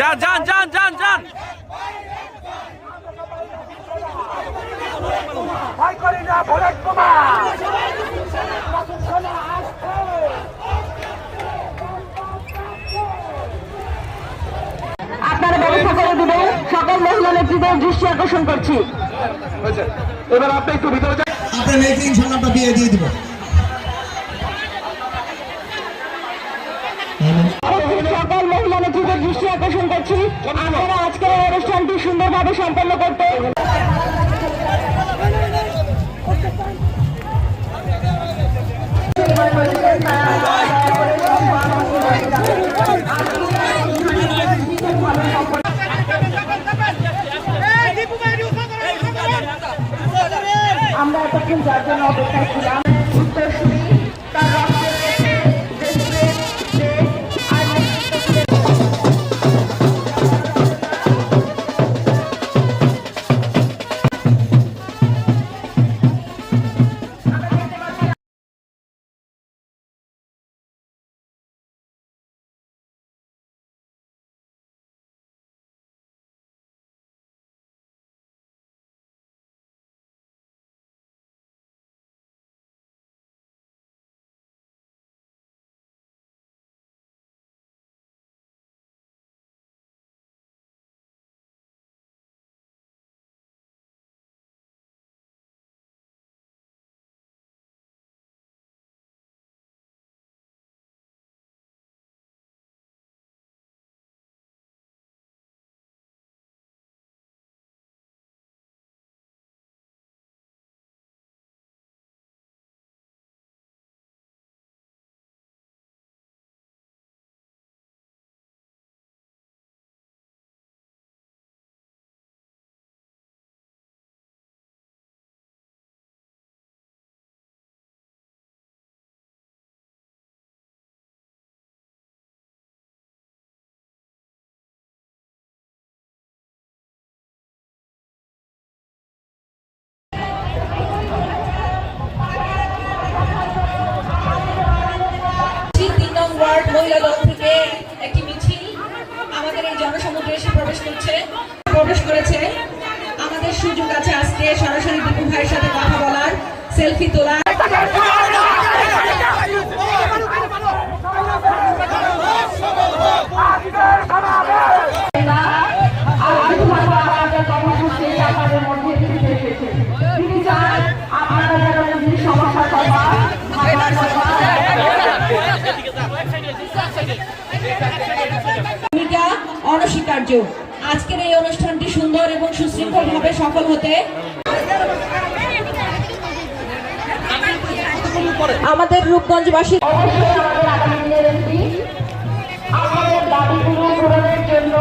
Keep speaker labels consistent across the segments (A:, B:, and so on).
A: যান যান যান যান যান।
B: ভয় করি না ভোলের কুমার।
C: আপনারা ব্যবস্থা করে দিবেন। সকল মহিলা নেত্রীদের দৃষ্টি আকর্ষণ করছি।
B: এবার আপনি একটু ভিতরে যান।
D: আপনার মেয়েকে ইনশাল্লাহ বিয়ে দিয়ে দিব।
C: আকর্ষণ করছি। আপনারা আজকের অনুষ্ঠানটি সুন্দরভাবে সম্পন্ন করতে আমরা এতক্ষণ যার জন্য অপেক্ষায় ছিলাম।
E: সরাসরি দীপু ভাইয়ের সাথে কথা বলার সেলফি তোলার অনস্বীকার্য। আজকের এই অনুষ্ঠানটি সুন্দর এবং সুশৃঙ্খলভাবে সফল হতে আমাদের রূপগঞ্জবাসী
C: অবশ্যই আমাদের আগামী জন্য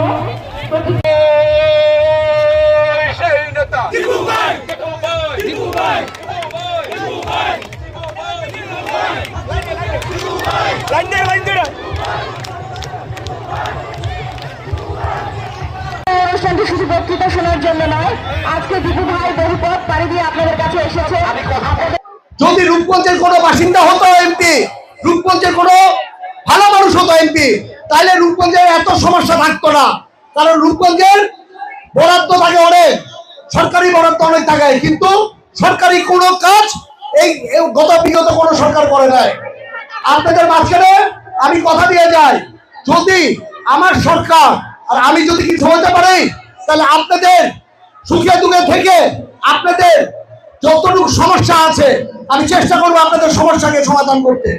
C: জন্য নয়। আজকে দীপু ভাই পাড়ি দিয়ে আপনাদের কাছে এসেছে।
D: যদি রূপগঞ্জের কোনো বাসিন্দা হতো এমপি, রূপগঞ্জের কোনো ভালো মানুষ হতো এমপি তাহলে রূপগঞ্জের এত সমস্যা থাকতো না। কারণ রূপগঞ্জের বরাদ্দ থাকে অনেক, সরকারি বরাদ্দ অনেক থাকে, কিন্তু সরকারি কোনো কাজ এই গত বিগত কোনো সরকার করে নাই। আপনাদের মাঝখানে আমি কথা দিয়ে যাই, যদি আমার সরকার আর আমি যদি কিছু হতে পারি তাহলে আপনাদের সুখে দুঃখে থেকে আপনাদের যতটুকু সমস্যা আছে, আমি চেষ্টা করব আপনাদের সমস্যাকে সমাধান করতে।